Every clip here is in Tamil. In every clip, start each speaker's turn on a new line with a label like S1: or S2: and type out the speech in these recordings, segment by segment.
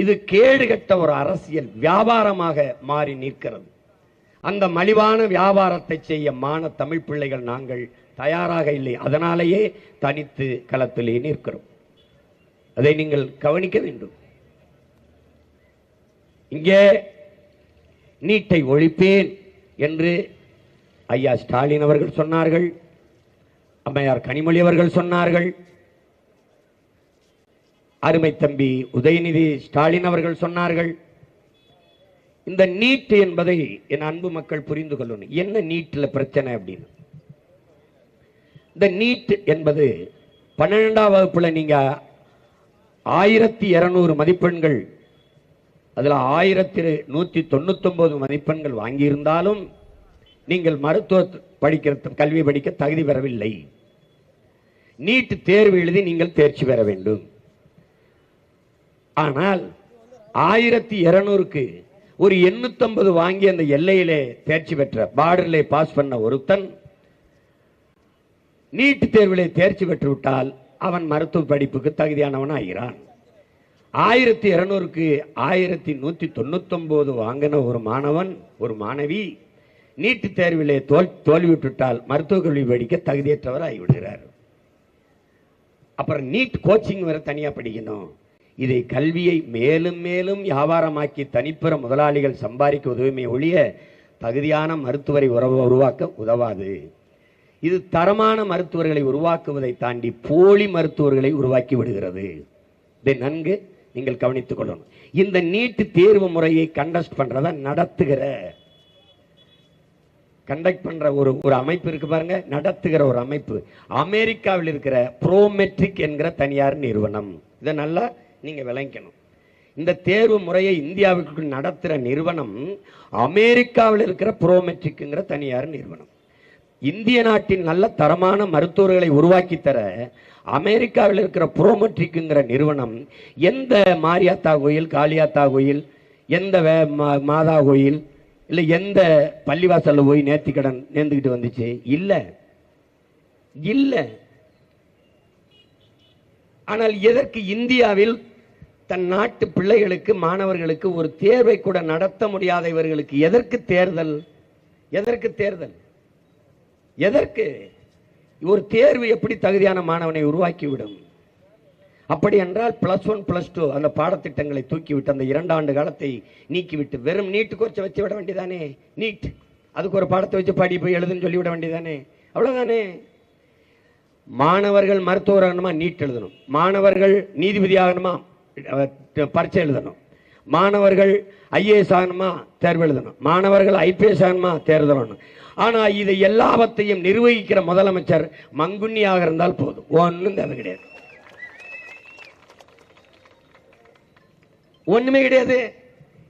S1: இது கேடுகட்ட ஒரு அரசியல் வியாபாரமாக மாறி நிற்கிறது. அந்த மலிவான வியாபாரத்தை செய்ய மான தமிழ் பிள்ளைகள் நாங்கள் தயாராக இல்லை. அதனாலேயே தனித்து களத்திலே நிற்கிறோம். அதை நீங்கள் கவனிக்க வேண்டும். இங்கே நீட்டை ஒழிப்பேன் என்று ஐயா ஸ்டாலின் அவர்கள் சொன்னார்கள். அம்மையார் கனிமொழி அவர்கள் சொன்னார்கள். அருமை தம்பி உதயநிதி ஸ்டாலின் அவர்கள் சொன்னார்கள் இந்த நீட் என்பதை என் அன்பு மக்கள் புரிந்து கொள்ளணும். என்ன நீட்டில் பிரச்சனை அப்படின்னு? இந்த நீட் என்பது பன்னிரெண்டாம் வகுப்பில் நீங்க ஆயிரத்தி இரநூறு மதிப்பெண்கள் அதில் ஆயிரத்தி நூற்றி தொண்ணூத்தொம்பது மதிப்பெண்கள் வாங்கியிருந்தாலும் நீங்கள் மருத்துவ படிக்கிற கல்வி படிக்க தகுதி பெறவில்லை. நீட் தேர்வு எழுதி நீங்கள் தேர்ச்சி பெற வேண்டும். ஆனால் ஆயிரத்தி இருநூறுக்கு ஒரு எண்ணூத்தம்பது வாங்கி அந்த எல்லையிலே தேர்ச்சி பெற்ற பார்டரிலே பாஸ் பண்ண ஒருத்தன் நீட் தேர்விலே தேர்ச்சி பெற்றுவிட்டால் அவன் மருத்துவ படிப்புக்கு தகுதியானவன் ஆகிறான். ஆயிரத்தி இருநூறுக்கு ஆயிரத்தி நூத்தி தொண்ணூத்தொம்போது வாங்கின ஒரு மாணவன் ஒரு மாணவி நீட் தேர்விலே தோல் தோல்வியுற்றுவிட்டால் மருத்துவக் கல்வி படிக்க தகுதியற்றவர் ஆகிவிடுகிறார் அப்புறம் நீட் கோச்சிங் வேற தனியா படிக்கணும். இதை கல்வியை மேலும் மேலும் வியாபாரமாக்கி தனிப்பெற முதலாளிகள் சம்பாதிக்க உதவுமே ஒழிய தகுதியான மருத்துவரை உறவு உருவாக்க உதவாது. இது தரமான மருத்துவர்களை உருவாக்குவதை தாண்டி போலி மருத்துவர்களை உருவாக்கி விடுகிறது. இதை நன்கு நீங்கள் கவனித்துக் கொள்ளணும். இந்த நீட்டு தேர்வு முறையை கண்டஸ்ட் பண்றத நடத்துகிற கண்டக்ட் பண்ற ஒரு ஒரு அமைப்பு இருக்கு பாருங்க. நடத்துகிற ஒரு அமைப்பு. அமெரிக்காவில் இருக்கிற ப்ரோமெட்ரிக் என்கிற தனியார் நிறுவனம். இதை நல்லா நீங்க விளங்கிக்கணும் இந்த தேர்வு முறையை இந்தியாவுக்கு நடத்துகிற நிறுவனம் அமெரிக்காவில் இருக்கிற ப்ரோமெட்ரிக்ங்கிற தனியார் நிறுவனம். இந்திய நாட்டின் நல்ல தரமான மருத்துவர்களை உருவாக்கி தர அமெரிக்காவில் இருக்கிற புரோமெட்ரிக்குங்கிற நிறுவனம் எந்த மாரியாத்தா கோயில் காளியாத்தா கோயில் எந்த வே- மாதா கோயில் இல்லை எந்த பள்ளிவாசல்ல போய் நேர்த்திக்கடன் நேர்ந்துக்கிட்டு வந்துச்சு? இல்லை. இல்லை. ஆனால் எதற்கு இந்தியாவில் தன் நாட்டு பிள்ளைகளுக்கு மாணவர்களுக்கு ஒரு தேர்வை கூட நடத்த முடியாத இவர்களுக்கு எதற்கு தேர்தல்? எதற்கு தேர்தல்? எதற்கு? ஒரு தேர்வு எப்படி தகுதியான மாணவனை உருவாக்கிவிடும்? அப்படி என்றால் பிளஸ் ஒன் பிளஸ் டூ அந்த பாடத்திட்டங்களை தூக்கிவிட்டு அந்த இரண்டு ஆண்டு காலத்தை நீக்கிவிட்டு வெறும் நீட்டு கோர்ச்சை வச்சு விட வேண்டியதானே? நீட். அதுக்கு ஒரு பாடத்தை வச்சு படி போய் எழுதுன்னு சொல்லி விட வேண்டியதானே? அவ்வளோதானே மாணவர்கள் மருத்துவர் ஆகணுமா? நீட் எழுதணும். மாணவர்கள் நீதிபதி ஆகணுமா? பரீட்சை எழுதணும். மாணவர்கள் ஐஏஎஸ் ஆகணுமா? தேர்வு எழுதணும். மாணவர்கள் ஐபிஎஸ் ஆகணுமா? தேர்வு எழுதணும். இது இதை எல்லாவற்றையும் நிர்வகிக்கிற முதலமைச்சர் மங்குன்னியாக இருந்தால் போதும். ஒன்றும் தேவை கிடையாது. ஒன்றுமே கிடையாது.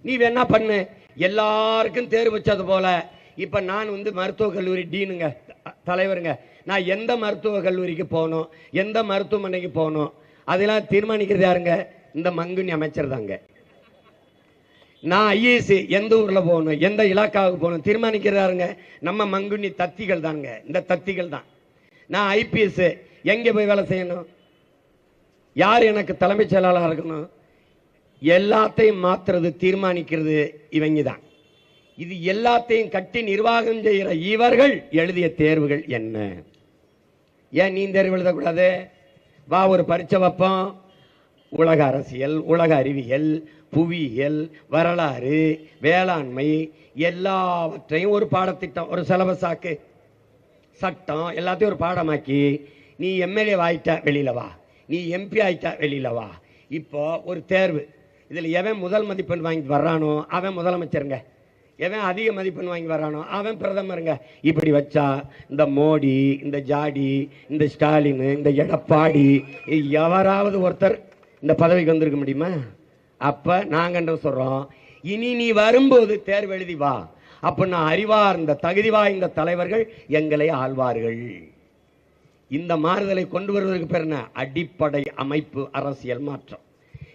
S1: நீ வேணா பண்ணு. எல்லாருக்கும் தேர்வு வச்சது போல. இப்போ நான் வந்து மருத்துவக் கல்லூரி டீனுங்க த- தலைவருங்க. நான் எந்த மருத்துவக் கல்லூரிக்கு போகணும்? எந்த மருத்துவமனைக்கு போகணும்? அதெல்லாம் தீர்மானிக்கிறது யாருங்க? இந்த மங்குனி அமைச்சர் தாங்க நான் ஐஏஎஸ் எந்த ஊர்ல போகணும் எந்த இலாக்காவுக்கு போகணும் தீர்மானிக்கிறாருங்க. நம்ம மங்குனி தத்திகள் தாங்க இந்த தத்திகள் தான். நான் ஐபிஎஸ் எங்கே போய் வேலை செய்யணும்? யார் எனக்கு தலைமைச் செயலாளராக இருக்கணும்? எல்லாத்தையும் மாத்துறது தீர்மானிக்கிறது இவங்க தான். இது எல்லாத்தையும் கட்டி நிர்வாகம் செய்கிற இவர்கள் எழுதிய தேர்வுகள் என்ன? ஏன் நீ தேர்வு எழுதக்கூடாது? வா ஒரு பரீட்சை வைப்போம். உலக அரசியல் உலக அறிவியல் புவியியல் வரலாறு வேளாண்மை எல்லாவற்றையும் ஒரு பாடத்திட்டம் ஒரு சிலபஸாக்கு சட்டம் எல்லாத்தையும் ஒரு பாடமாக்கி நீ எம்எல்ஏ ஆயிட்டா வெளியில வா. நீ எம்பி ஆயிட்டா வெளியில வா. இப்போ ஒரு தேர்வு. இதில் எவன் முதல் மதிப்பெண் வாங்கி வர்றானோ அவன் முதலமைச்சருங்க. எவன் அதிக மதிப்பெண் வாங்கி வர்றானோ அவன் பிரதமருங்க. இப்படி வச்சா இந்த மோடி இந்த ஜாடி இந்த ஸ்டாலின் இந்த எடப்பாடி எவராவது ஒருத்தர் இந்த பதவிக்கு வந்திருக்க முடியுமா? அப்ப நாங்கள் என்ன சொல்றோம்? இனி நீ வரும்போது தேர்வு எழுதி வா. அப்ப நான் அறிவார்ந்த தகுதி வாய்ந்த தலைவர்கள் எங்களை ஆழ்வார்கள் இந்த மாறுதலை கொண்டு வருவதற்கு பேர் என்ன? அடிப்படை அமைப்பு அரசியல் மாற்றம்.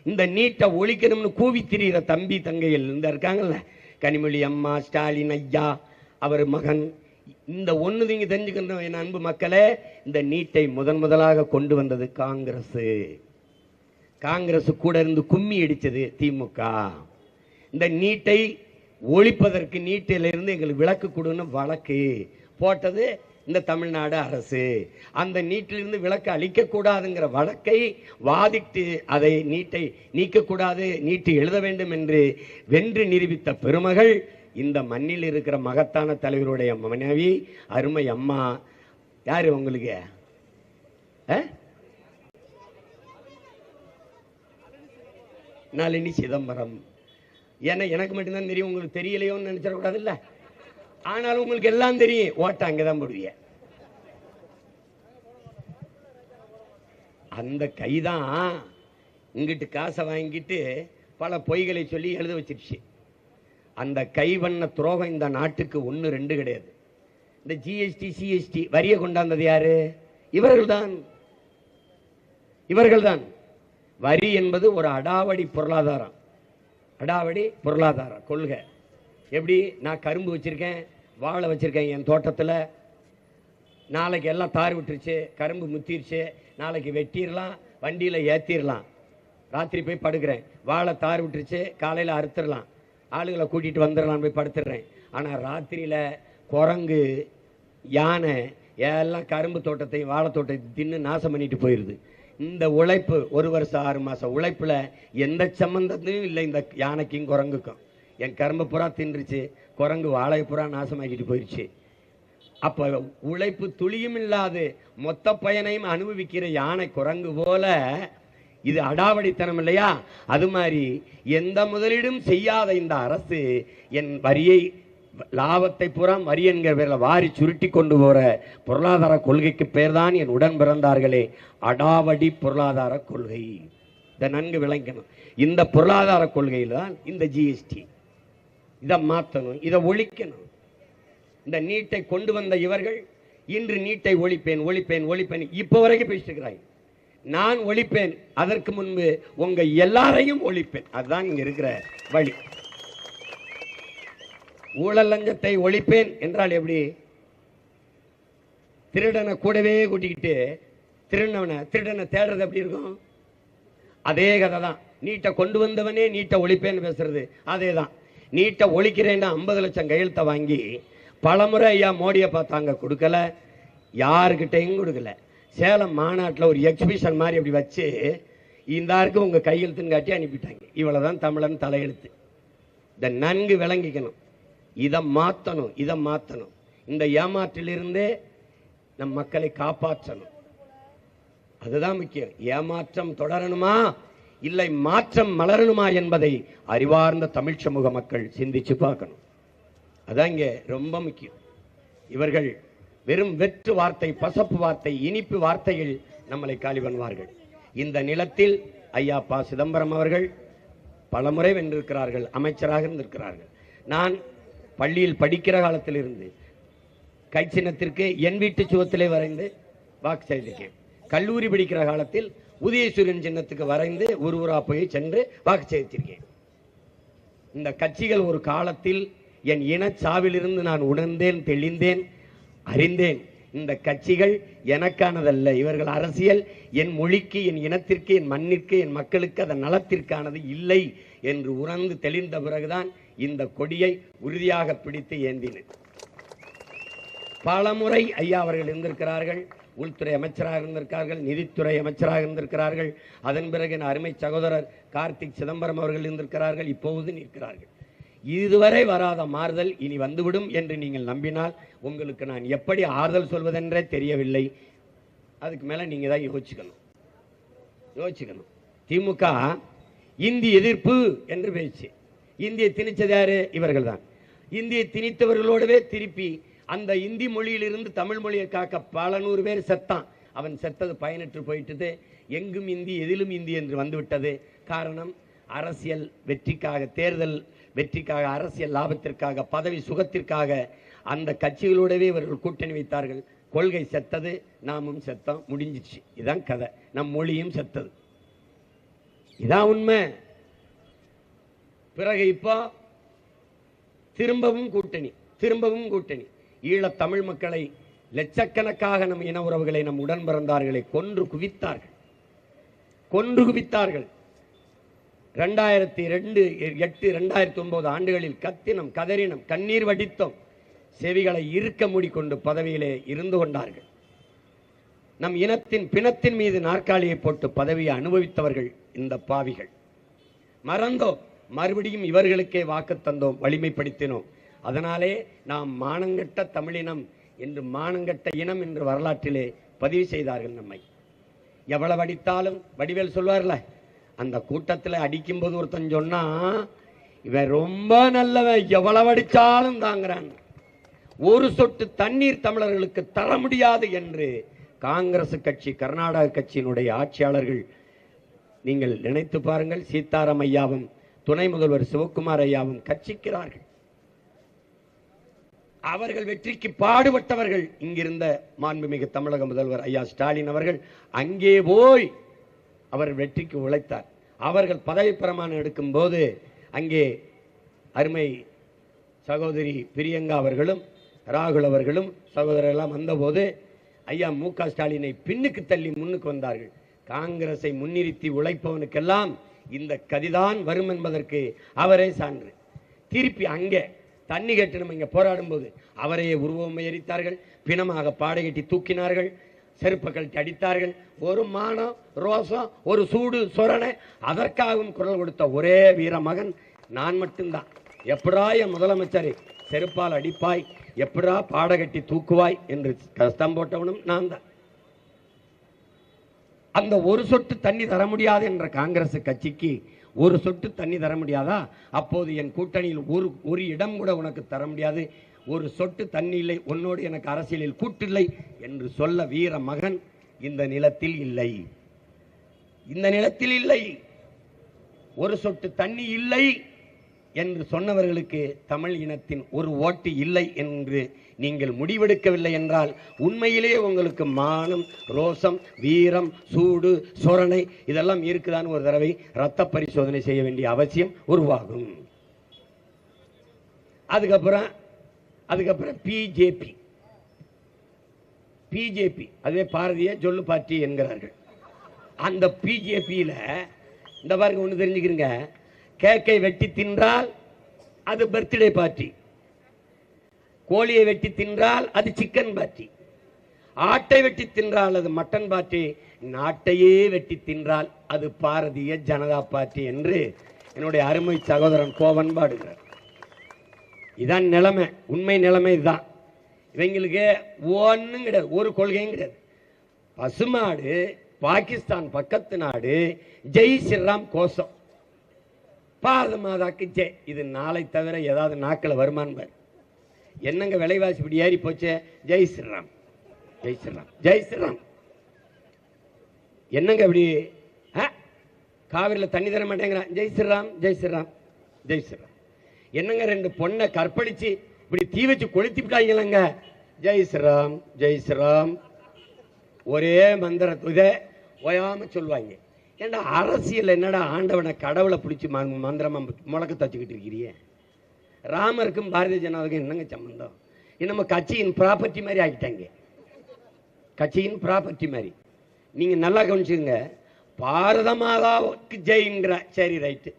S1: இந்த நீட்டை ஒழிக்கணும்னு கூவி திரிகிற தம்பி தங்கையில் இந்த இருக்காங்கல்ல? கனிமொழி அம்மா ஸ்டாலின் ஐயா அவர் மகன். இந்த ஒன்று நீங்கள் தெரிஞ்சுக்கணும் என் அன்பு மக்களே. இந்த நீட்டை முதன் முதலாக கொண்டு வந்தது காங்கிரஸு காங்கிரஸ் கூட இருந்து கும்மி அடித்தது திமுக. இந்த நீட்டை ஒழிப்பதற்கு நீட்டிலிருந்து எங்களுக்கு விளக்கு கொடுன்னு வழக்கு போட்டது இந்த தமிழ்நாடு அரசு. அந்த நீட்டிலிருந்து விளக்கு அளிக்கக்கூடாதுங்கிற வழக்கை வாதிட்டு அதை நீட்டை நீக்கக்கூடாது நீட்டு எழுத வேண்டும் என்று வென்று நிரூபித்த பெருமகள் இந்த மண்ணில் இருக்கிற மகத்தான தலைவருடைய மனைவி அருமை அம்மா. யாரு உங்களுக்கு? ஆ? நளினி சிதம்பரம். ஏன்னா எனக்கு மட்டும்தான் தெரியும் உங்களுக்கு தெரியலையோன்னு நினைச்சிடக்கூடாதுல்ல? ஆனாலும் உங்களுக்கு எல்லாம் தெரியும். ஓட்ட அங்கதான் போடுவீங்க அந்த கைதான் இங்கிட்டு காசை வாங்கிட்டு பல பொய்களை சொல்லி எழுத வச்சிருச்சு. அந்த கை வண்ண துரோகம் இந்த நாட்டுக்கு ஒன்று ரெண்டு கிடையாது. இந்த ஜிஎஸ்டி சிஎஸ்டி வரியை கொண்டாந்தது யாரு? இவர்கள்தான். இவர்கள்தான். வரி என்பது ஒரு அடாவடி பொருளாதாரம். அடாவடி பொருளாதாரம் கொள்கை. எப்படி? நான் கரும்பு வச்சுருக்கேன் வாழை வச்சுருக்கேன் என் தோட்டத்தில். நாளைக்கு எல்லாம் தார் விட்டுருச்சு கரும்பு முத்திருச்சு நாளைக்கு வெட்டிடலாம் வண்டியில் ஏற்றிடலாம் ராத்திரி போய் படுக்கிறேன். வாழை தார் விட்டுருச்சு காலையில் அறுத்துடலாம் ஆளுகளை கூட்டிகிட்டு வந்துடலாம் போய் படுத்துடுறேன் ஆனால் ராத்திரியில் குரங்கு யானை எல்லாம் கரும்பு தோட்டத்தையும் வாழை தோட்டத்தையும் தின்னு நாசம் பண்ணிட்டு போயிடுது இந்த உழைப்பு ஒரு வருஷம் ஆறு மாதம் உழைப்பில் எந்த சம்மந்தத்தையும் இல்லை. இந்த யானைக்கும் குரங்குக்கும். என் கரும்பு புறா தின்றுச்சு. குரங்கு வாழை புறா நாசமாக்கிட்டு போயிடுச்சு அப்போ உழைப்பு துளியும் இல்லாது மொத்த பயனையும் அனுபவிக்கிற யானை குரங்கு போல இது அடாவடித்தனம் இல்லையா? அது மாதிரி எந்த முதலீடும் செய்யாத இந்த அரசு என் வரியை லாபத்தை பூரா வரி என்கிற பேரில் வாரி சுருட்டி கொண்டு போகிற பொருளாதார கொள்கைக்கு பேர்தான் என் உடன் பிறந்தார்களே. அடாவடி பொருளாதார கொள்கை. இதை நன்கு விளங்கணும். இந்த பொருளாதார கொள்கையில் தான் இந்த ஜிஎஸ்டி இதை மாற்றணும் இதை ஒழிக்கணும். இந்த நீட்டை கொண்டு வந்த இவர்கள் இன்று நீட்டை ஒழிப்பேன் ஒழிப்பேன் ஒழிப்பேன். இப்போ வரைக்கும் பேசிட்டு நான் ஒழிப்பேன் அதற்கு முன்பு உங்கள் எல்லாரையும் ஒழிப்பேன். அதுதான் இங்கே இருக்கிற வழி. ஊழல் லஞ்சத்தை ஒழிப்பேன் என்றால் எப்படி? திருடனை கூடவே கூட்டிக்கிட்டு திருடனவனை திருடனை தேடுறது எப்படி இருக்கும்? அதே கதை தான் நீட்டை கொண்டு வந்தவனே நீட்டை ஒழிப்பேன்னு பேசுறது. அதே தான் நீட்டை ஒழிக்கிறேன்னா ஐம்பது லட்சம் கையெழுத்தை வாங்கி பலமுறை ஐயா மோடியை பார்த்தாங்க. கொடுக்கல. யாருக்கிட்டையும் கொடுக்கல. சேலம் மாநாட்டில் ஒரு எக்ஸிபிஷன் மாதிரி அப்படி வச்சு இந்தாருக்கு உங்கள் கையெழுத்துன்னு காட்டி அனுப்பிட்டாங்க. இவ்வளவுதான் தமிழன் தலையெழுத்து. இதை நன்கு விளங்கிக்கணும். இதை மாற்றணும் இதை மாற்றணும் இந்த ஏமாற்றிலிருந்தே நம் மக்களை காப்பாற்றணும். அதுதான் முக்கியம். ஏமாற்றம் தொடரணுமா? இல்லை மாற்றம் மலரணுமா என்பதை அறிவார்ந்த தமிழ் சமூக மக்கள் சிந்திச்சு பார்க்கணும். அதான் ரொம்ப முக்கியம். இவர்கள் வெறும் வெற்று வார்த்தை பசப்பு வார்த்தை இனிப்பு வார்த்தையில் நம்மளை காலி பண்ணுவார்கள். இந்த நிலத்தில் ஐயா சிதம்பரம் அவர்கள் பலமுறை வென்றிருக்கிறார்கள் அமைச்சராக இருந்திருக்கிறார்கள். நான் பள்ளியில் படிக்கிற காலத்திலிருந்து கை சின்னத்திற்கு என் வீட்டு சுவத்திலே வரைந்து வாக்கு செய்திருக்கேன் கல்லூரி படிக்கிற காலத்தில் உதயசூரியன் சின்னத்துக்கு வரைந்து ஒரு ஊரா போய் சென்று வாக்கு செய்திருக்கேன் இந்த கட்சிகள் ஒரு காலத்தில் என் இனச்சாவிலிருந்து நான் உணர்ந்தேன் தெளிந்தேன் அறிந்தேன். இந்த கட்சிகள் எனக்கானதல்ல. இவர்கள் அரசியல் என் மொழிக்கு என் இனத்திற்கு என் மண்ணிற்கு என் மக்களுக்கு அதன் நலத்திற்கானது இல்லை என்று உணர்ந்து தெளிந்த பிறகுதான் இந்த கொடியை உறுதியாக பிடித்து ஏந்தினேன். பலமுறை ஐயா அவர்கள் இருந்திருக்கிறார்கள் உள்துறை அமைச்சராக இருந்திருக்கார்கள் நிதித்துறை அமைச்சராக இருந்திருக்கிறார்கள். அதன் பிறகு என் அருமை சகோதரர் கார்த்திக் சிதம்பரம் அவர்கள் இருந்திருக்கிறார்கள் இப்போது நிற்கிறார்கள். இதுவரை வராத மாறுதல் இனி வந்துவிடும் என்று நீங்கள் நம்பினால் உங்களுக்கு நான் எப்படி ஆறுதல் சொல்வதென்றே தெரியவில்லை. அதுக்கு மேல நீங்க தான் யோசிச்சுக்கணும். யோசிச்சுக்கணும். திமுக இந்தி எதிர்ப்பு என்று பேச்சு. இந்தியை திணிச்சது யாரு? இவர்கள் தான் இந்தியை திணித்தவர்களோடவே திருப்பி அந்த இந்தி மொழியிலிருந்து தமிழ் மொழியை காக்க பல நூறு பேர் செத்தான். அவன் செத்தது பயனற்று போயிட்டது. எங்கும் இந்தி எதிலும் இந்தி என்று வந்துவிட்டது. காரணம் அரசியல் வெற்றிக்காக தேர்தல் வெற்றிக்காக அரசியல் லாபத்திற்காக பதவி சுகத்திற்காக அந்த கட்சிகளோடவே இவர்கள் கூட்டணி வைத்தார்கள். கொள்கை செத்தது நாமும் செத்தோம் முடிஞ்சிச்சு. இதான் கதை. நம் மொழியும் செத்தது. இதான் உண்மை. பிறகு இப்போ திரும்பவும் கூட்டணி திரும்பவும் கூட்டணி. ஈழத் தமிழ் மக்களை லட்சக்கணக்காக நம் இன உறவுகளை நம் உடன் பிறந்தார்களை கொன்று குவித்தார்கள். கொன்று குவித்தார்கள். ரெண்டாயிரத்தி ரெண்டு எட்டு ரெண்டாயிரத்தி ஒன்பது ஆண்டுகளில் கத்தினம் கதறினம் கண்ணீர் வடித்தோம். செவிகளை இருக்க மூடிக்கொண்டு பதவியிலே இருந்து கொண்டார்கள். நம் இனத்தின் பிணத்தின் மீது நாற்காலியை போட்டு பதவியை அனுபவித்தவர்கள் இந்த பாவிகள். மறந்தோம். மறுபடியும் இவர்களுக்கே வாக்கு தந்தோம் வலிமைப்படுத்தினோம். அதனாலே நாம் மானங்கட்ட தமிழினம் என்று மானங்கட்ட இனம் என்று வரலாற்றிலே பதிவு செய்தார்கள் நம்மை. எவ்வளவு அடித்தாலும் வடிவேல் சொல்வார்ல அந்த கூட்டத்தில் அடிக்கும்போது ஒருத்தன் சொன்னா இவன் ரொம்ப நல்லவன் எவ்வளவு அடித்தாலும் தாங்கிறான். ஒரு சொட்டு தண்ணீர் தமிழர்களுக்கு தர முடியாது என்று காங்கிரஸ் கட்சி கர்நாடக கட்சியினுடைய ஆட்சியாளர்கள் நீங்கள் நினைத்து பாருங்கள் சீதாராம் ஐயாவும் துணை முதல்வர் சிவக்குமார் ஐயாவும் கட்சிக்கிறார்கள். அவர்கள் வெற்றிக்கு பாடுபட்டவர்கள் இங்கிருந்த மாண்புமிகு தமிழக முதல்வர் ஐயா ஸ்டாலின் அவர்கள். அங்கே போய் அவர் வெற்றிக்கு உழைத்தார். அவர்கள் பதவி பிரமாணம் எடுக்கும்போது அங்கே அருமை சகோதரி பிரியங்கா அவர்களும் ராகுல் அவர்களும் சகோதரர் எல்லாம் வந்தபோது ஐயா மு க ஸ்டாலினை பின்னுக்கு தள்ளி முன்னுக்கு வந்தார்கள். காங்கிரஸை முன்னிறுத்தி உழைப்பவனுக்கெல்லாம் இந்த கதிதான் வரும் என்பதற்கு அவரே சான்று. திருப்பி அங்கே தண்ணி கேட்டு நம்ம இங்கே போராடும்போது அவரையே உருவம் எரித்தார்கள் பிணமாக பாடைகட்டி தூக்கினார்கள் செருப்பை கழட்டி அடித்தார்கள். ஒரு மானம் ரோசம் ஒரு சூடு சொரணை அதற்காகவும் குரல் கொடுத்த ஒரே வீர மகன் நான் மட்டும்தான். எப்படா என் முதலமைச்சரை செருப்பால் அடிப்பாய் எப்படா பாடகட்டி தூக்குவாய் என்று கஷ்டம் போட்டவனும் நான் தான் அந்த ஒரு சொட்டு தண்ணி தர முடியாது என்ற காங்கிரஸ் கட்சிக்கு ஒரு சொட்டு தண்ணி தர முடியாதா? அப்போது என் கூட்டணியில் ஒரு ஒரு இடம் கூட உனக்கு தர முடியாது. ஒரு சொட்டு தண்ணி இல்லை உன்னோடு எனக்கு அரசியலில் கூட்டில்லை என்று சொல்ல வீர மகன் இந்த நிலத்தில் இல்லை. இந்த நிலத்தில் இல்லை. ஒரு சொட்டு தண்ணி இல்லை. என்று சொன்னவர்களுக்கு தமிழ் இனத்தின் ஒரு ஓட்டு இல்லை என்று நீங்கள் முடிவெடுக்கவில்லை என்றால் உண்மையிலேயே உங்களுக்கு மானம் ரோசம் வீரம் சூடு சொரணை இதெல்லாம் இருக்குதான்னு ஒரு தடவை ரத்த பரிசோதனை செய்ய வேண்டிய அவசியம் உருவாகும். அதுக்கப்புறம் அதுக்கப்புறம் பிஜேபி பிஜேபி அதுவே பாரதிய ஜொல்லு பார்ட்டி என்கிறார்கள். அந்த பிஜேபியில் இந்த பாருங்க ஒன்று தெரிஞ்சுக்கிறீங்க. கேக்கை வெட்டி தின்றால் அது பர்த்டே பார்ட்டி. கோழியை வெட்டி தின்றால் அது சிக்கன் பார்ட்டி. ஆட்டை வெட்டி தின்றால் அது மட்டன் பார்ட்டி. நாட்டையே வெட்டி தின்றால் அது பாரதிய ஜனதா பார்ட்டி என்று என்னுடைய அருமை சகோதரன் கோவன் பாடுகிறார். இதான் நிலைமை உண்மை நிலைமை இதுதான். இவங்களுக்கு ஒன்றும் கிடையாது ஒரு கொள்கையும் கிடையாது. பசுமாடு பாகிஸ்தான் பக்கத்து நாடு ஜெய் ஸ்ரீராம் கோஷம். பாரத மாதாக்கு ஜெய் இது நாளை தவிர ஏதாவது நாக்கில் வருமானு என்னங்க விலைவாசி இப்படி ஏறி போச்சே? ஜெய் ஸ்ரீராம். ஜெய் ஸ்ரீராம். ஜெய் ஸ்ரீராம். என்னங்க இப்படி ஆ? காவிரியில் தண்ணி தர மாட்டேங்கிறான். ஜெய் ஸ்ரீராம் ஜெய் ஸ்ரீராம் ஜெய் ஸ்ரீராம். என்னங்க ரெண்டு பொண்ணை கற்பழிச்சு இப்படி தீ வச்சு கொளுத்தி விட்டாங்களங்க ஜெய் ஸ்ரீராம் ஜெய் ஸ்ரீராம். ஒரே மந்திர இதை ஓயாம சொல்லுவாங்க ஏன்டா அரசியல் என்னடா ஆண்டவனை கடவுளை பிடிச்சி ம- மந்திரமா முழக்க தச்சுக்கிட்டு இருக்கிறியே? ராமருக்கும் பாரதிய ஜனதாவுக்கும் என்னங்க சம்பந்தம்? நம்ம கட்சியின் ப்ராப்பர்ட்டி மாதிரி ஆகிட்டாங்க கட்சியின் ப்ராப்பர்ட்டி மாதிரி. நீங்கள் நல்லா கவனிச்சுங்க பாரத மாதாவுக்கு ஜெயிங்கிற சரி ரைட்டு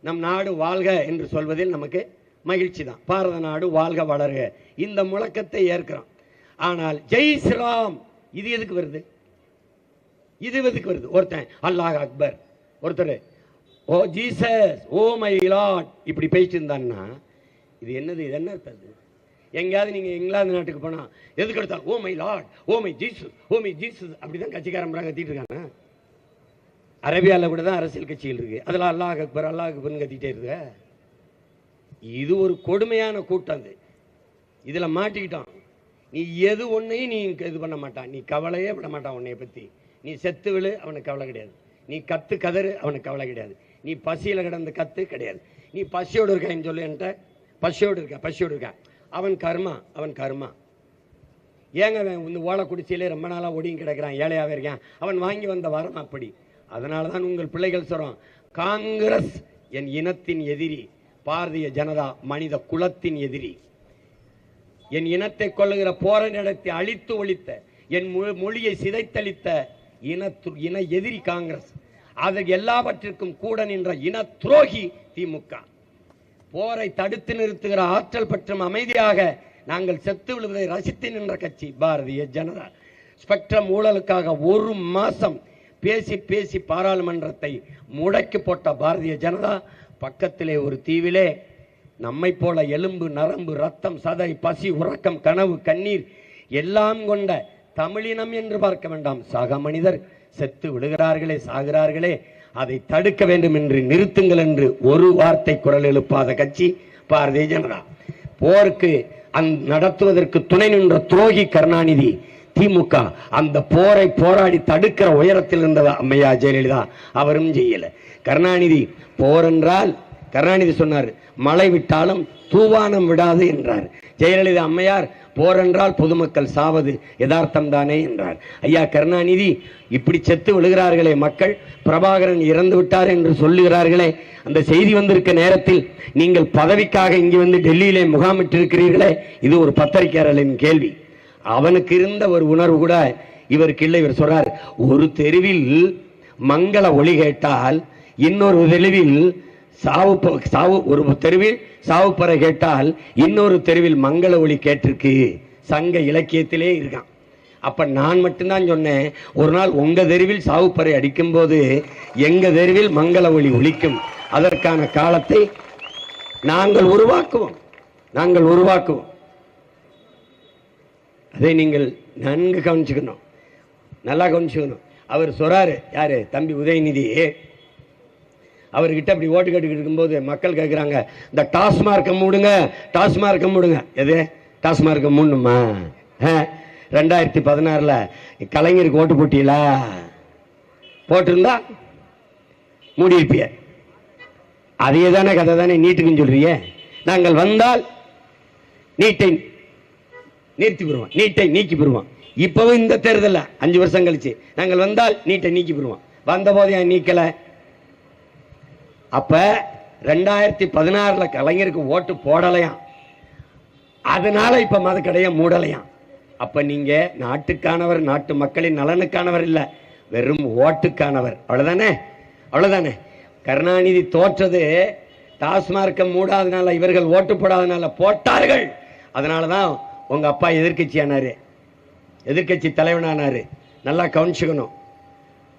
S1: நம் நாடு வாழ்க என்று சொல்வதில் நமக்கு மகிழ்ச்சி தான். பாரத நாடு வாழ்க வளர்க. இந்த முழக்கத்தை ஏற்கிறோம். ஆனால் ஜெய் ஸ்ரீராம் இது எதுக்கு வருது? இருபதுக்கு வருது. ஒருத்தன் அல்லாஹ் அக்பர். ஒருத்தர் oh Jesus oh my lord இப்படி பேசிட்டு இருந்தான்னா இது என்னது இது என்ன அர்த்தம் எங்கேயாவது நீங்கள் இங்கிலாந்து நாட்டுக்கு போனால் எதுக்கு எடுத்தால் ஓ my lord oh my Jesus oh my Jesus. அப்படிதான் கட்சிக்காரன் கத்திட்டு இருக்காங்க. அரேபியாவில் கூட தான் அரசியல் கட்சிகள் இருக்குது அதில் அல்லாஹ் அக்பர் அல்லாஹ் அக்பர்னு கத்திட்டே இருக்க. இது ஒரு கொடுமையான கூட்டம் அது. இதில் மாட்டிக்கிட்டோம் நீ எது ஒன்றையும் நீ இது பண்ண மாட்டான். நீ கவலையே விட மாட்டான் உன்னைய பற்றி நீ செத்து விழு அவனுக்கு கவலை கிடையாது. நீ கத்து கதறு அவனுக்கு கவலை கிடையாது. நீ பசியில் கிடந்து கத்து கிடையாது. நீ பசியோடு இருக்கான்னு சொல்லு என்கிட்ட. பசியோடு இருக்க பசியோடு இருக்க? அவன் கர்மா அவன் கர்மா. ஏங்க இந்த ஓலை குடிசையிலே ரொம்ப நாளாக ஒடியும் கிடக்கிறான் ஏழையாகவே இருக்கான். அவன் வாங்கி வந்த வரம் அப்படி. அதனால தான் உங்கள் பிள்ளைகள் சொல்கிறோம் காங்கிரஸ் என் இனத்தின் எதிரி பாரதிய ஜனதா மனித குலத்தின் எதிரி. என் இனத்தை கொள்ளுகிற போர நடத்தி அழித்து ஒழித்த என் மொ- மொழியை சிதைத்தளித்த இன இன எதிரி காங்கிரஸ். அது எல்லாவற்றிற்கும் கூட நின்ற இன துரோகி திமுக. போரை தடுத்து நிறுத்துகிற ஆற்றல் பற்றும் அமைதியாக நாங்கள் செத்து விழுவதை ரசித்து நின்ற கட்சி பாரதிய ஜனதா. ஸ்பெக்ட்ரம் ஊழலுக்காக ஒரு மாசம் பேசி பேசி பாராளுமன்றத்தை முடக்கி போட்ட பாரதிய ஜனதா பக்கத்திலே ஒரு தீவிலே நம்மை போல எலும்பு நரம்பு ரத்தம் சதை பசி உறக்கம் கனவு கண்ணீர் எல்லாம் கொண்ட தமிழினம் என்று பார்க்க வேண்டாம். சக மனிதர் செத்து விழுகிறார்களே சாகிறார்களே அதை தடுக்க வேண்டும் என்று நிறுத்துங்கள் என்று ஒரு வார்த்தை குரல் எழுப்பாத கட்சி பாரதிய ஜனதா. போருக்கு அந் நடத்துவதற்கு துணை நின்ற துரோகி கருணாநிதி திமுக அந்த போரை போராடி தடுக்கிற உயரத்தில் இருந்த அம்மையா ஜெயலலிதா. அவரும் செய்யல கருணாநிதி போர் என்றால் கருணாநிதி சொன்னார் மழை விட்டாலும் தூவானம் விடாது என்றார். ஜெயலலிதா அம்மையார் போரென்றால் பொதுமக்கள் சாவது யதார்த்தம் தானே என்றார். ஐயா கருணாநிதி இப்படி செத்து விழுகிறார்களே மக்கள் பிரபாகரன் இறந்து விட்டார் என்று சொல்லுகிறார்களே அந்த செய்தி வந்திருக்க நேரத்தில் நீங்கள் பதவிக்காக இங்கே வந்து டெல்லியிலே முகாமிட்டிருக்கிறீர்களே இது ஒரு பத்திரிகையாளரின் கேள்வி. அவனுக்கு இருந்த ஒரு உணர்வு கூட இவருக்கு இல்லை இவர் சொல்றார் ஒரு தெருவில் மங்கள ஒளி கேட்டால் இன்னொரு தெருவில் சாவு சாவு ஒரு தெருவில் சாவுப்பறை கேட்டால் இன்னொரு தெருவில் மங்கள ஒளி கேட்டிருக்கு. சங்க இலக்கியத்திலே இருக்கான். அப்ப நான் மட்டும்தான் சொன்னேன் ஒரு நாள் உங்க தெருவில் சாவுப்பறை அடிக்கும்போது எங்க தெருவில் மங்கள ஒளி ஒழிக்கும் அதற்கான காலத்தை நாங்கள் உருவாக்குவோம். நாங்கள் உருவாக்குவோம். அதை நீங்கள் நன்கு கவனிச்சுக்கணும். நல்லா கவனிச்சுக்கணும். அவர் சொல்றாரு யாரு? தம்பி உதயநிதி அவர்கிட்ட அப்படி ஓட்டு கேட்டுக்கிட்டு இருக்கும்போது மக்கள் கேட்குறாங்க இந்த டாஸ்மார்க்கை மூடுங்க டாஸ்மார்க்கை மூடுங்க. எது? டாஸ்மார்க்கை மூடணுமா? ஆ, ரெண்டாயிரத்தி பதினாறில் கலைஞருக்கு ஓட்டு போட்டியில போட்டிருந்தா மூடியிருப்பிய. அதே தானே கதை தானே நீட்டுக்குன்னு சொல்றிய நாங்கள் வந்தால் நீட்டை நிறுத்தி பெறுவோம் நீட்டை நீக்கி பெறுவோம் இப்பவும் இந்த தேர்தலில் அஞ்சு வருஷம் கழிச்சு. நாங்கள் வந்தால் நீட்டை நீக்கி பெறுவோம் வந்த போது ஏன் நீக்கலை? அப்ப ரெண்டாயிரத்தி பதினாறுல கலைஞருக்கு ஓட்டு போடலையாம். அதனால இப்ப மதுக்கடைய மூடலையாம். அப்ப நீங்க நாட்டுக்கானவர் நாட்டு மக்களின் நலனுக்கானவர் இல்ல வெறும் ஓட்டுக்கானவர். அவ்வளவுதானே? அவ்வளவுதானே? கருணாநிதி தோற்றது டாஸ்மார்க்க மூடாதனால இவர்கள் ஓட்டு போடாதனால போட்டார்கள். அதனாலதான் உங்க அப்பா எதிர்க்கட்சி ஆனாரு எதிர்க்கட்சி தலைவனானாரு. நல்லா கவனிச்சுக்கணும்.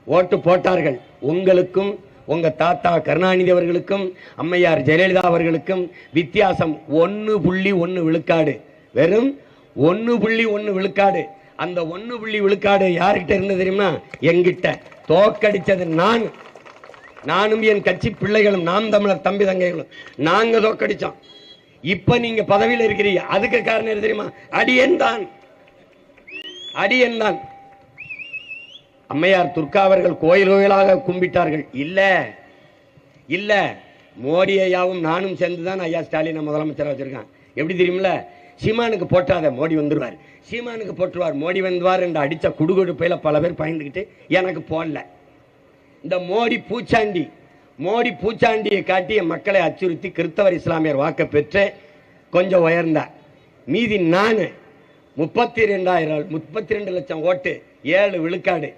S1: ஓட்டு போட்டார்கள். உங்களுக்கும் உங்க தாத்தா கருணாநிதி அவர்களுக்கும் அம்மையார் ஜெயலலிதா அவர்களுக்கும் வித்தியாசம் ஒன்னு புள்ளி ஒன்னு விழுக்காடு. வெறும் ஒன்னு புள்ளி ஒன்று விழுக்காடு. அந்த ஒன்று புள்ளி விழுக்காடு யார்கிட்ட இருந்து தெரியுமா? எங்கிட்ட தோக்கடித்தது நான். நானும் என் கட்சி பிள்ளைகளும் நாம் தமிழர் தம்பி தங்கைகளும் நாங்க தோக்கடித்தோம் இப்ப நீங்க பதவியில் இருக்கிறீங்க. அதுக்கு காரணம் என்ன தெரியுமா? அடியன் தான். அடியன் தான். அம்மையார் துர்கா அவர்கள் கோயில் கோயிலாக கும்பிட்டார்கள். இல்லை இல்லை. மோடி ஐயாவும் நானும் சேர்ந்து தான் ஐயா ஸ்டாலினை முதலமைச்சராக வச்சுருக்கான். எப்படி தெரியுமில்ல? சீமானுக்கு போட்டாத மோடி வந்துடுவார் சீமானுக்கு போட்டுருவார் மோடி வந்துவார் என்று அடித்த குடுகுடுப்பையில் பல பேர் பயந்துக்கிட்டு எனக்கு போடல இந்த மோடி பூச்சாண்டி மோடி பூச்சாண்டியை காட்டி மக்களை அச்சுறுத்தி கிறிஸ்தவர் இஸ்லாமியர் வாக்க பெற்று கொஞ்சம் உயர்ந்தார். மீதி நான் முப்பத்தி ரெண்டாயிரம் முப்பத்தி ரெண்டு லட்சம் ஓட்டு ஏழு விழுக்காடு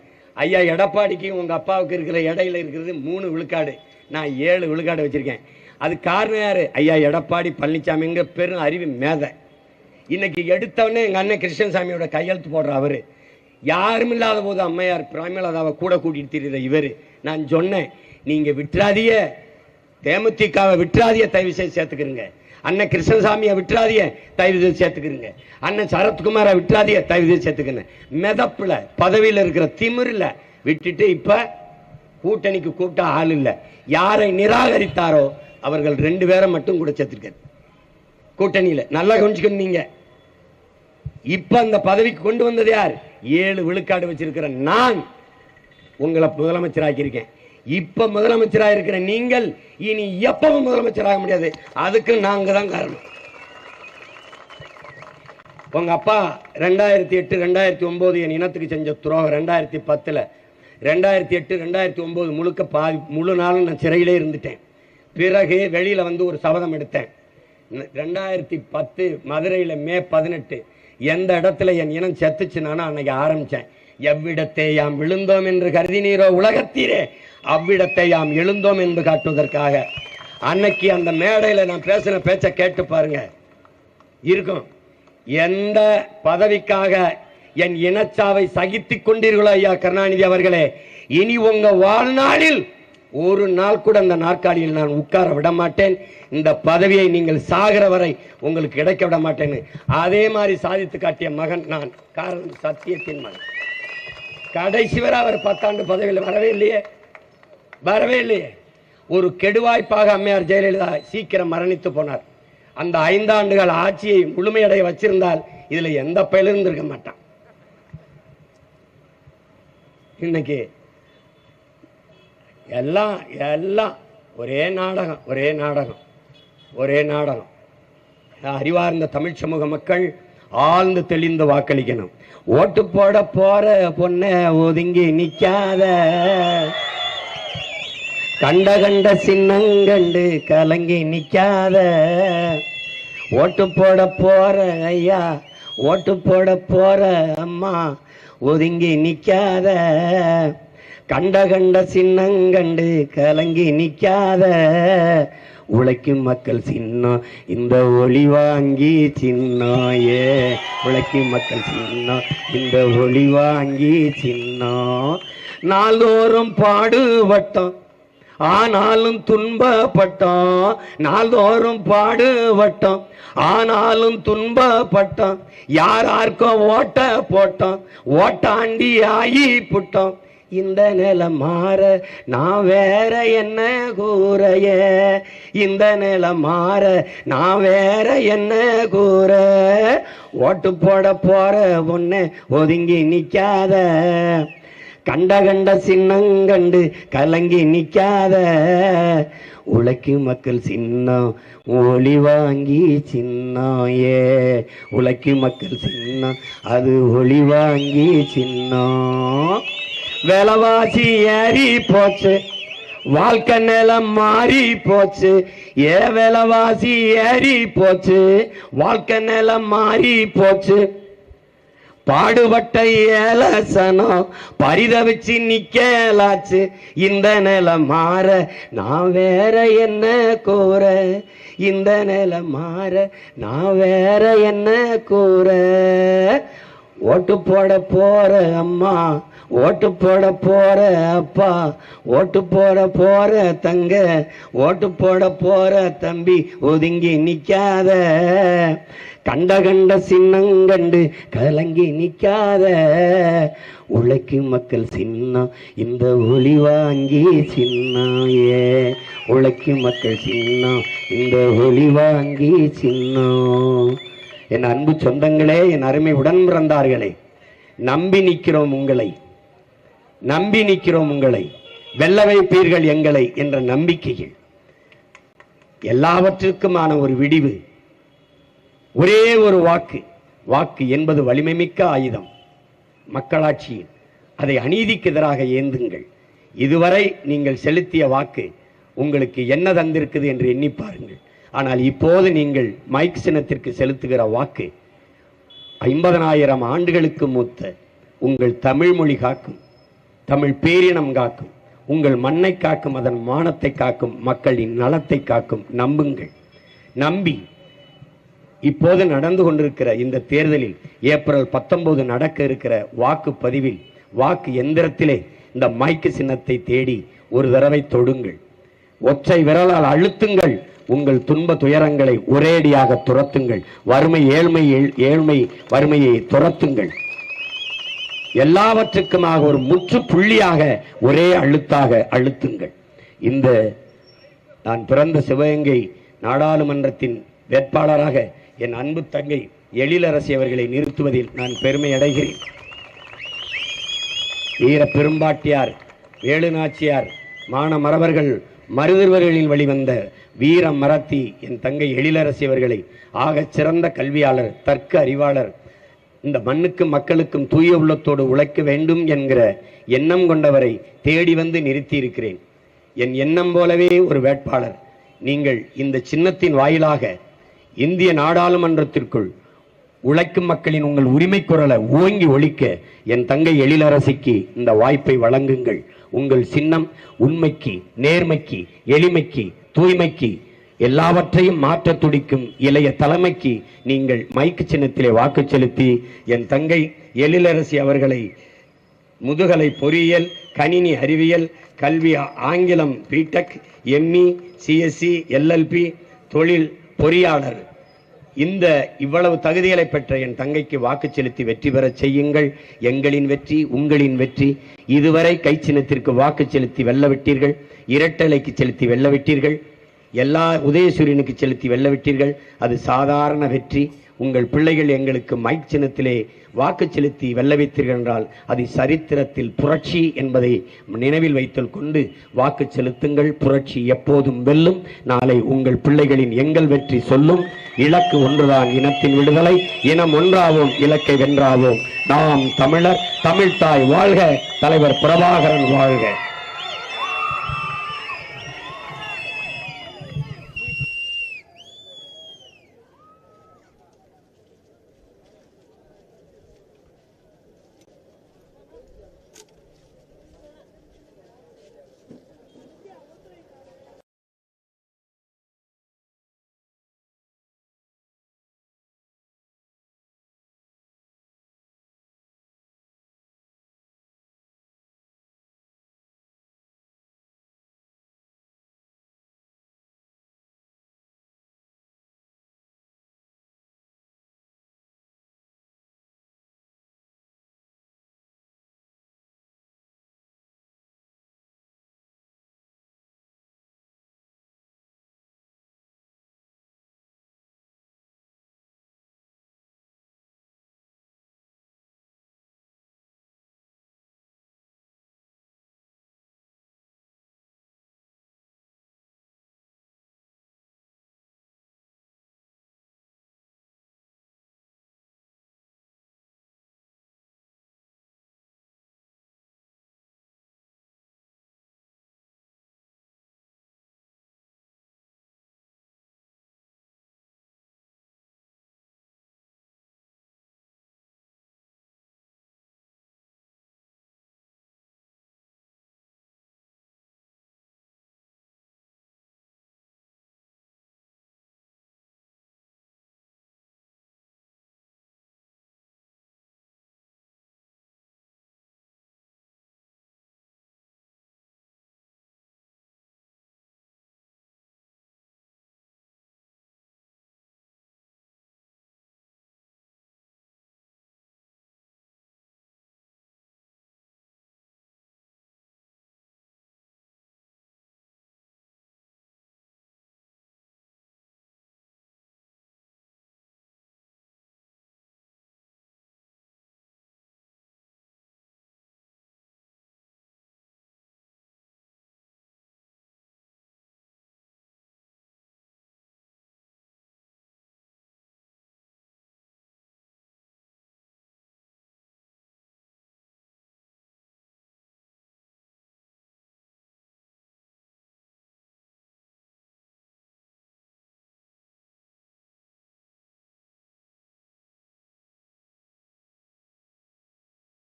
S1: ஐயா எடப்பாடிக்கு உங்கள் அப்பாவுக்கு இருக்கிற இடையில இருக்கிறது மூணு விழுக்காடு. நான் ஏழு விழுக்காடு வச்சுருக்கேன். அது காரணம் யார்? ஐயா எடப்பாடி பழனிசாமிங்க பெரும் அறிவு மேதை. இன்னைக்கு எடுத்தவொடனே எங்கள் அண்ணன் கிருஷ்ணசாமியோட கையெழுத்து போடுற அவர். யாரும் இல்லாத போது அம்மையார் பிராமியலாதாவை கூட கூட்டிகிட்டு தெரியுற இவர். நான் சொன்னேன் நீங்கள் விட்டுறாதிய தேமுதிகவை விட்டுறாதிய தயவு செய்து சேர்த்துக்கிறீங்க. அண்ணன் கிருஷ்ணசாமியை விட்டுறாதிய தயவு செய்து சேர்த்துக்கிறீங்க. அண்ணன் சரத்குமாரை விட்டுறாதிய தயவு செய்து சேர்த்துக்கிறேன் மிதப்புல பதவியில் இருக்கிற திமிரில் விட்டுட்டு இப்போ கூட்டணிக்கு கூப்பிட்டா ஆள் இல்லை. யாரை நிராகரித்தாரோ அவர்கள் ரெண்டு பேரை மட்டும் கூட சேர்த்துருக்காரு. கூட்டணியில் நல்லா கவனிச்சுக்கணும் நீங்கள் இப்போ அந்த பதவிக்கு கொண்டு வந்தது யார்? ஏழு விழுக்காடு வச்சிருக்கிற நான் உங்களை முதலமைச்சராக்கியிருக்கேன். இப்ப முதலமைச்சராக இருக்கிற நீங்கள் இனி எப்பவும் முதலமைச்சராக முடியாது. அதுக்கு நாங்க தான் காரணம். உங்க அப்பா ரெண்டாயிரத்தி எட்டு ரெண்டாயிரத்தி ஒன்பது என் இனத்துக்கு செஞ்ச துரோகம் ரெண்டாயிரத்தி பத்துல. ரெண்டாயிரத்தி எட்டு ரெண்டாயிரத்தி ஒன்பது முழுக்க பாதி முழு நாளும் நான் சிறையிலே இருந்துட்டேன். பிறகு வெளியில வந்து ஒரு சபதம் எடுத்தேன். ரெண்டாயிரத்தி பத்து மதுரையில் மே பதினெட்டு எந்த இடத்துல என் இனம் செத்துச்சுனானோ அன்னைக்கு ஆரம்பித்தேன் எவ்விடத்தை யாம் விழுந்தோம் என்று கருதினீரோ உலகத்தீரே அவ்விடத்தை யாம் எழுந்தோம் என்று காட்டுவதற்காக. அன்னைக்கு அந்த மேடையில் நான் பேசின பேச்சை கேட்டு பாருங்க. இருக்கும். எந்த பதவிக்காக என் இனச்சாவை சகித்துக் கொண்டீர்களோ ஐயா கருணாநிதி அவர்களே இனி உங்க வாழ்நாளில் ஒரு நாள் கூட அந்த நாற்காலியில் நான் உட்கார விட மாட்டேன் இந்த பதவியை நீங்கள் சாகிற வரை உங்களுக்கு கிடைக்க விட மாட்டேன்னு அதே மாதிரி சாதித்து காட்டிய மகன் நான். காரணம் சத்தியத்தின் மகன். கடைசி வரை அவர் பத்தாண்டு பதவியில் வரவே இல்லையே. வரவே இல்லையே. ஒரு கெடுவாய்ப்பாக அம்மையார் ஜெயலலிதா சீக்கிரம் மரணித்து போனார். அந்த ஐந்தாண்டுகள் ஆட்சியை முழுமையடைய வச்சிருந்தால் இதுல எந்த பயிலும் இருந்திருக்க மாட்டான். இன்னைக்கு எல்லாம் எல்லாம் ஒரே நாடகம் ஒரே நாடகம் ஒரே நாடகம். அறிவார்ந்த தமிழ் சமூக மக்கள் ஆழ்ந்து தெளிந்து வாக்களிக்கணும். ஓட்டு போட போற பொண்ண ஒதுங்கி நிக்காத. கண்ட கண்ட சின்னங்கண்டு கலங்கி நிக்காத. ஓட்டு போட போற ஐயா ஓட்டு போட போற அம்மா ஒதுங்கி நிக்காத. கண்ட கண்ட சின்னங்கண்டு கலங்கி நிக்காத. உழைக்கும் மக்கள் சின்னம் இந்த ஒளி வாங்கி சின்னம் ஏ உழைக்கும் மக்கள் சின்னம் இந்த ஒளி வாங்கி சின்னம் நாள்தோறும் பாடுபட்டோம் ஆனாலும் துன்பப்பட்டோம் நாள்தோறும் பாடுபட்டோம் ஆனாலும் துன்பப்பட்டோம் யார் யாருக்கோ ஓட்ட போட்டோம் ஓட்டாண்டி ஆகி புட்டோம் இந்த நிலம் மாற நான் வேற என்ன கூறைய? இந்த நிலம் மாற நான் வேற என்ன கூற? ஓட்டு போட போற பொண்ணு ஒதுங்கி நிற்காத கண்ட கண்ட சின்னங்கண்டு கலங்கி நிற்காத உலக்கு மக்கள் சின்னம் ஒளி வாங்கி சின்னம் ஏ. உலக்கு மக்கள் சின்னம் அது ஒளி வாங்கி சின்னம். விலைவாசி ஏறி போச்சு. வாழ்க்கை நிலம் மாறி போச்சு. ஏ விலைவாசி ஏறி போச்சு. வாழ்க்கை நிலம் மாறி போச்சு. பாடுபட்ட ஏலசனம் பரிதவிச்சு நிக்கலாச்சு. இந்த நிலம் மாற நான் வேற என்ன கூற? இந்த நிலம் மாற நான் வேற என்ன கூற? ஓட்டு போட போற அம்மா ஓட்டு போட போற அப்பா ஓட்டு போட போற தங்க ஓட்டு போட போற தம்பி ஒதுங்கி நிக்காத. கண்ட கண்ட சின்னங்கண்டு கலங்கி நிக்காத. உழைக்கு மக்கள் சின்னம் இந்த ஒளி வாங்கி சின்னாயே ஏ. மக்கள் சின்னம் இந்த ஒளி வாங்கி சின்னம். என் அன்பு சொந்தங்களே என் அருமை உடன் பிறந்தார்களே நம்பி நிற்கிறோம் உங்களை. நம்பி நிற்கிறோம் உங்களை. வெல்ல வைப்பீர்கள் எங்களை என்ற நம்பிக்கையில். எல்லாவற்றிற்குமான ஒரு விடிவு. ஒரே ஒரு வாக்கு. வாக்கு என்பது வலிமைமிக்க ஆயுதம். மக்களாட்சியில் அதை அநீதிக்கு எதிராக ஏந்துங்கள். இதுவரை நீங்கள் செலுத்திய வாக்கு உங்களுக்கு என்ன தந்திருக்குது என்று எண்ணி பாருங்கள். ஆனால் இப்போது நீங்கள் மைக் சின்னத்திற்கு செலுத்துகிற வாக்கு ஐம்பதனாயிரம் ஆண்டுகளுக்கு மூத்த உங்கள் தமிழ் மொழி காக்கும். தமிழ் பேரினம் காக்கும். உங்கள் மண்ணை காக்கும் அதன் மானத்தை காக்கும் மக்களின் நலத்தை காக்கும். நம்புங்கள். நம்பி இப்போது நடந்து கொண்டிருக்கிற இந்த தேர்தலில் ஏப்ரல் பத்தொன்பது நடக்க இருக்கிற வாக்குப்பதிவில் வாக்கு எந்திரத்திலே இந்த மைக்கு சின்னத்தை தேடி ஒரு தடவை தொடுங்கள். ஒற்றை விரலால் அழுத்துங்கள். உங்கள் துன்ப துயரங்களை ஒரேடியாக துரத்துங்கள். வறுமை ஏழ்மை ஏழ்மை வறுமையை துரத்துங்கள். எல்லாவற்றுக்குமாக ஒரு முற்றுப்புள்ளியாக ஒரே அழுத்தாக அழுத்துங்கள். இந்த நான் பிறந்த சிவகங்கை நாடாளுமன்றத்தின் வேட்பாளராக என் அன்பு தங்கை எழிலரசி அவர்களை நிறுத்துவதில் நான் பெருமை அடைகிறேன். வீர பெரும்பாட்டியார் வேலுநாச்சியார் மான மறவர்கள் மருதுவர்களில் வெளிவந்த வீர மரத்தி என் தங்கை எழிலரசி அவர்களை ஆகச் சிறந்த கல்வியாளர் தர்க்க அறிவாளர் இந்த மண்ணுக்கும் மக்களுக்கும் தூய உள்ளத்தோடு உழைக்க வேண்டும் என்கிற எண்ணம் கொண்டவரை தேடி வந்து நிறுத்தி இருக்கிறேன் என் எண்ணம் போலவே ஒரு வேட்பாளர். நீங்கள் இந்த சின்னத்தின் வாயிலாக இந்திய நாடாளுமன்றத்திற்குள் உழைக்கும் மக்களின் உங்கள் உரிமை குரலை ஓங்கி ஒழிக்க என் தங்கை எழிலரசிக்கு இந்த வாய்ப்பை வழங்குங்கள். உங்கள் சின்னம் உண்மைக்கு நேர்மைக்கு எளிமைக்கு தூய்மைக்கு எல்லாவற்றையும் மாற்றத் துடிக்கும் இளைய தலைமைக்கு நீங்கள் மைக்கு சின்னத்திலே வாக்கு செலுத்தி என் தங்கை எழிலரசி அவர்களை முதுகலை பொறியியல் கணினி அறிவியல் கல்வி ஆங்கிலம் பிடெக் எம்இ சிஎஸ்சி எல்எல்பி தொழில் பொறியாளர். இந்த இவ்வளவு தகுதிகளை பெற்ற என் தங்கைக்கு வாக்கு செலுத்தி வெற்றி பெறச் செய்யுங்கள். எங்களின் வெற்றி உங்களின் வெற்றி. இதுவரை கை சின்னத்திற்கு வாக்கு செலுத்தி வெல்ல விட்டீர்கள் இரட்டலைக்கு செலுத்தி வெல்ல விட்டீர்கள் எல்லா உதயசூரியனுக்கு செலுத்தி வெல்ல விட்டீர்கள். அது சாதாரண வெற்றி. உங்கள் பிள்ளைகள் எங்களுக்கு மைக் சின்னத்திலே வாக்கு செலுத்தி வெல்ல வைத்தீர்கள் என்றால் அது சரித்திரத்தில் புரட்சி என்பதை நினைவில் வைத்துக் கொண்டு வாக்கு செலுத்துங்கள். புரட்சி எப்போதும் வெல்லும். நாளை உங்கள் பிள்ளைகளின் எங்கள் வெற்றி சொல்லும். இலக்கு ஒன்றுதான் இனத்தின் விடுதலை. இனம் ஒன்றாவோம் இலக்கை வென்றாவோம். நாம் தமிழர் தமிழ்தாய் வாழ்க. தலைவர் பிரபாகரன் வாழ்க.